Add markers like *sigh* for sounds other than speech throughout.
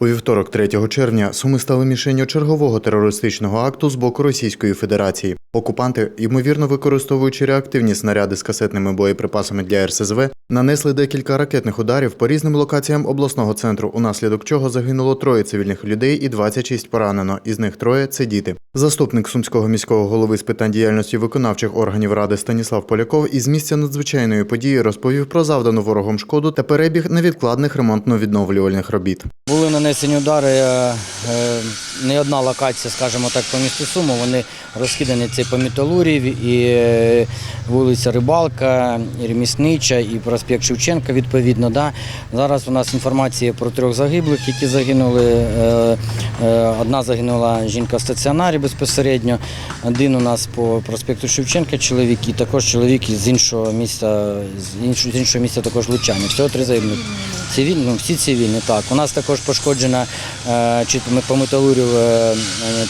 У вівторок, 3 червня, суми стали мішенню чергового терористичного акту з боку Російської Федерації. Окупанти, ймовірно використовуючи реактивні снаряди з касетними боєприпасами для РСЗВ, нанесли декілька ракетних ударів по різним локаціям обласного центру, унаслідок чого загинуло троє цивільних людей і 26 поранено. Із них троє це діти. Заступник сумського міського голови з питань діяльності виконавчих органів ради Станіслав Поляков із місця надзвичайної події розповів про завдану ворогом шкоду та перебіг невідкладних ремонтно-відновлювальних робіт. Були нанесені удари, е, е, не одна локація, скажімо так, по місту Суму. Вони розкидані це по Металурів, і е, вулиця Рибалка, і Реміснича, і проспект Шевченка, відповідно. Да. Зараз у нас інформація про трьох загиблих, які загинули. Е, Одна загинула жінка в стаціонарі безпосередньо, один у нас по проспекту Шевченка чоловік, і також чоловік з іншого міста, з іншого, міста також Лучани. Всього три загиблих. Цивільні, ну, всі цивільні, так. У нас також пошкоджена е, по металурів е,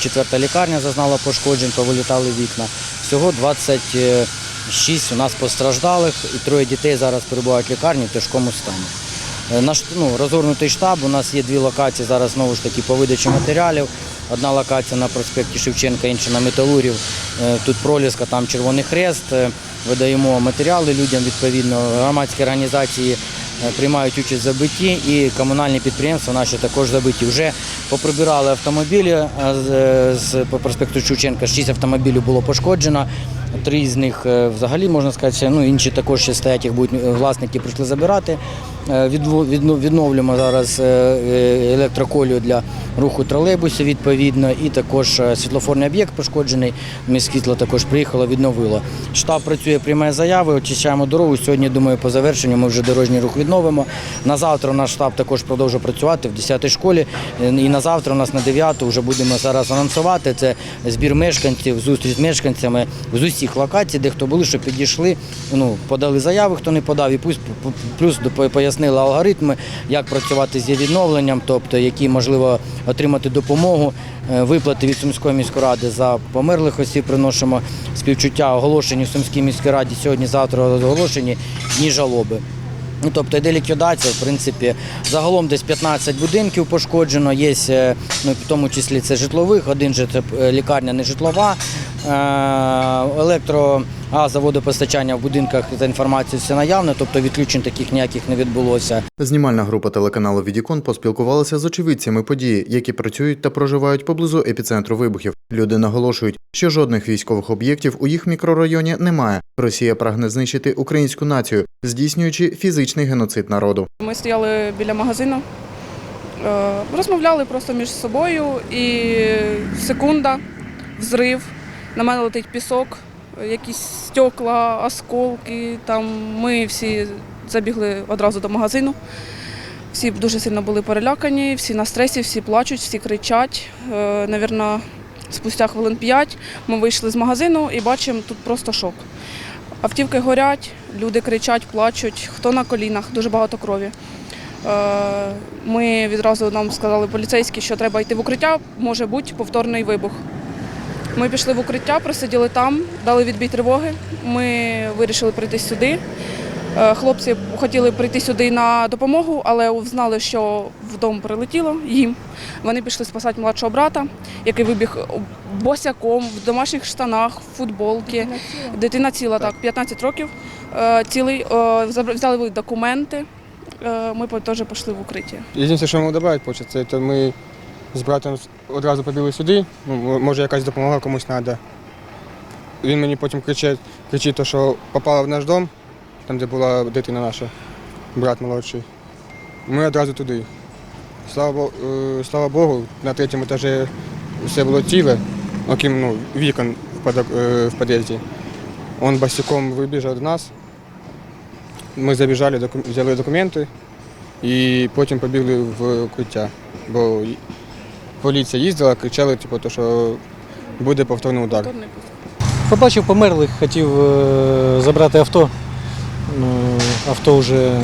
четверта лікарня зазнала пошкоджень, повилітали вікна. Всього 26 у нас постраждалих і троє дітей зараз перебувають в лікарні в тяжкому стані. Е, Наш ну, розгорнутий штаб. У нас є дві локації зараз знову ж таки по видачі матеріалів. Одна локація на проспекті Шевченка, інша на Металурів. Е, Тут проліска, там Червоний Хрест. Е, Видаємо матеріали людям відповідно. Громадські організації приймають участь в забитті і комунальні підприємства наші також забиті. Вже поприбирали автомобілі з, по проспекту Шевченка. Шість автомобілів було пошкоджено. Три з них взагалі можна сказати, ну інші також ще стоять, їх будуть власники прийшли забирати. Е, Відновлюємо зараз е, е, електроколію для руху тролейбусів відповідно, і також світлофорний об'єкт пошкоджений. Міськвітло також приїхало, відновило. Штаб працює, приймає заяви, очищаємо дорогу. Сьогодні, думаю, по завершенню ми вже дорожній рух відновимо. На завтра наш штаб також продовжує працювати в 10-й школі. І на завтра у нас на 9-ту вже будемо зараз анонсувати. Це збір мешканців, зустріч з мешканцями з усіх локацій, де хто були, що підійшли, ну, подали заяви, хто не подав, і пусть плюс допо- пояснили алгоритми, як працювати з відновленням, тобто які можливо отримати допомогу. Е, Виплати від Сумської міської ради за померлих осіб приносимо співчуття оголошені в Сумській міській раді сьогодні-завтра оголошені дні жалоби. Ну, тобто йде ліквідація, в принципі, загалом десь 15 будинків пошкоджено, є, е, ну, в тому числі це житлових, один же це е, лікарня не житлова, Е, електро, газа, водопостачання в будинках за інформацією все наявне, тобто відключень таких ніяких не відбулося. Знімальна група телеканалу Відікон поспілкувалася з очевидцями події, які працюють та проживають поблизу епіцентру вибухів. Люди наголошують, що жодних військових об'єктів у їх мікрорайоні немає. Росія прагне знищити українську націю, здійснюючи фізичний геноцид народу. Ми стояли біля магазину, е, розмовляли просто між собою, і секунда, взрив, на мене летить пісок, якісь стекла, осколки. Там ми всі забігли одразу до магазину. Всі дуже сильно були перелякані, всі на стресі, всі плачуть, всі кричать. Е, Навірно, спустя хвилин п'ять ми вийшли з магазину і бачимо тут просто шок. Автівки горять, люди кричать, плачуть, хто на колінах, дуже багато крові. Е, Ми відразу нам сказали поліцейські, що треба йти в укриття, може бути повторний вибух. Ми пішли в укриття, просиділи там, дали відбій тривоги. Ми вирішили прийти сюди. Е, Хлопці хотіли прийти сюди на допомогу, але знали, що в дом прилетіло їм. Вони пішли спасати младшого брата, який вибіг босяком в домашніх штанах, в футболці. Дитина ціла, так, 15 років. Е, Цілий, е, взяли документи. Ми теж пішли в укриття. Єдине, що можу додати, це ми з братом одразу побігли сюди, ну, може якась допомога комусь треба. Він мені потім кричить, кричить, що попала в наш дом, там де була дитина наша, брат молодший. Ми одразу туди. Слава, Бо- е, слава Богу, на третьому етажі все було ціле, окрім ну, вікон в, е, під'їзді. Він босиком вибіжав до нас. Ми забіжали, взяли документи. І потім побігли в укриття, бо поліція їздила, кричали, типу, то, що буде повторний удар. Побачив померлих, хотів е, забрати авто. Ну, авто вже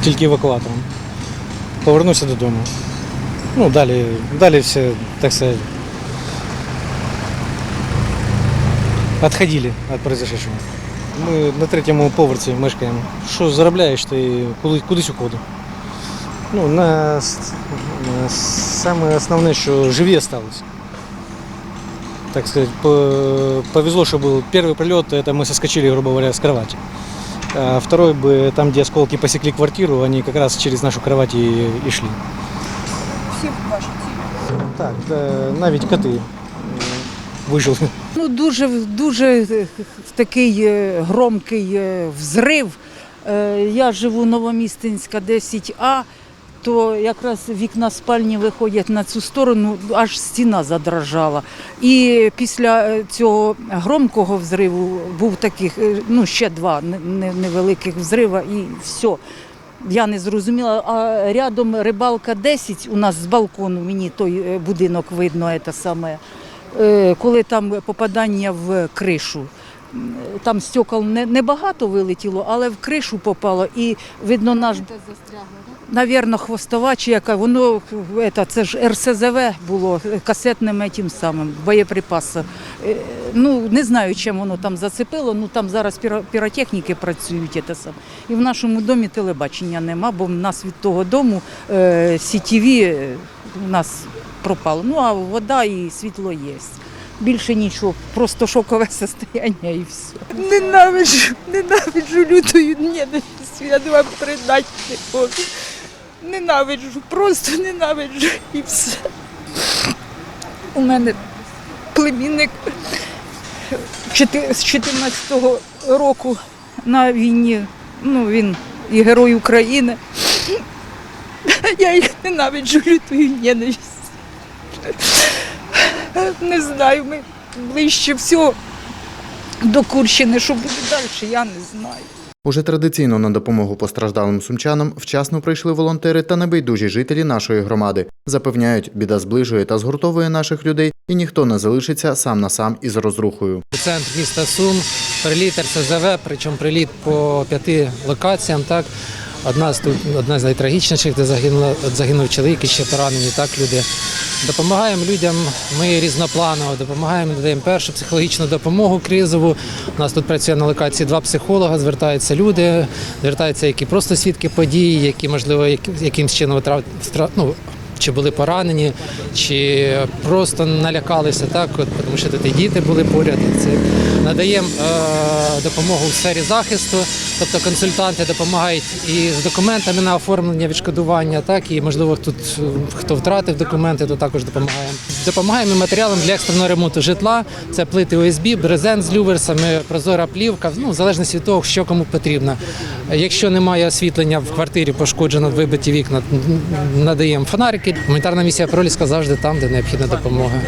тільки евакуатором. Повернувся додому. Ну, далі, далі все, так сказать, відходили від произошедшего. Ми на третьому поверсі мешкаємо. Що заробляєш, ти кудись уходиш. Ну, на, с- на самое основное, что живее осталось. Так сказать, по- повезло, что был первый прилет, это мы соскочили, грубо говоря, с кровати. А второй бы, там, где осколки посекли квартиру, они как раз через нашу кровать и, и шли. Так, да, навіть коти е, вижили. Ну, дуже, дуже е, такий е, громкий е, взрив. Е, Я живу Новомістинська 10А, то якраз вікна спальні виходять на цю сторону, аж стіна задрожала. І після е, цього громкого взриву був таких, е, ну ще два не- не- невеликих взрива і все. Я не зрозуміла, а рядом рибалка 10 у нас з балкону, мені той е, будинок видно, це саме коли там попадання в кришу. Там стекол не, небагато вилетіло, але в кришу попало. І видно наш, навірно, хвостова чи яка, воно це ж РСЗВ було е, касетним тим самим, боєприпасом. Е, Ну, не знаю, чим воно там зацепило, ну там зараз піро- піротехніки працюють. Це сам. І в нашому домі телебачення нема, бо в нас від того дому е, е, у нас пропало. Ну, а вода і світло є. Більше нічого, просто шокове *laughs* состояння і все. Ненавиджу, ненавиджу лютою ненавистю, я не вам передати не можу. Ненавиджу, просто ненавиджу і все. У мене племінник з 14-го року на війні. Ну, він і герой України. Я їх ненавиджу лютою ненавистю. Не знаю, ми ближче всього до Курщини, що буде далі, я не знаю. Уже традиційно на допомогу постраждалим сумчанам вчасно прийшли волонтери та небайдужі жителі нашої громади. Запевняють, біда зближує та згуртовує наших людей, і ніхто не залишиться сам на сам із розрухою. Центр міста Сум, приліт РСЗВ, причому приліт по п'яти локаціям. Так. Одна з тут одна з найтрагічніших, де загинула, загинув чоловік і ще поранені так люди. Допомагаємо людям. Ми різнопланово допомагаємо, надаємо першу психологічну допомогу кризову. У нас тут працює на локації два психолога. Звертаються люди, звертаються які просто свідки подій, які можливо якимсь чином ну, чи були поранені, чи просто налякалися так, от, тому що тут і діти були поряд. Це надаємо е, допомогу в сфері захисту, тобто консультанти допомагають і з документами на оформлення відшкодування, так і можливо тут хто втратив документи, то також допомагаємо. Допомагаємо матеріалом для екстреного ремонту житла. Це плити ОСБ, брезент з люверсами, прозора плівка. Ну в залежності від того, що кому потрібно. Якщо немає освітлення в квартирі, пошкоджено вибиті вікна, надаємо фонарики. Гуманітарна місія Проліска завжди там, де необхідна допомога.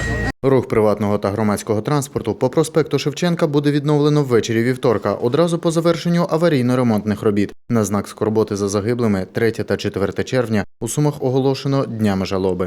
Рух приватного та громадського транспорту по проспекту Шевченка буде відновлено ввечері вівторка, одразу по завершенню аварійно-ремонтних робіт. На знак скорботи за загиблими 3 та 4 червня у Сумах оголошено днями жалоби.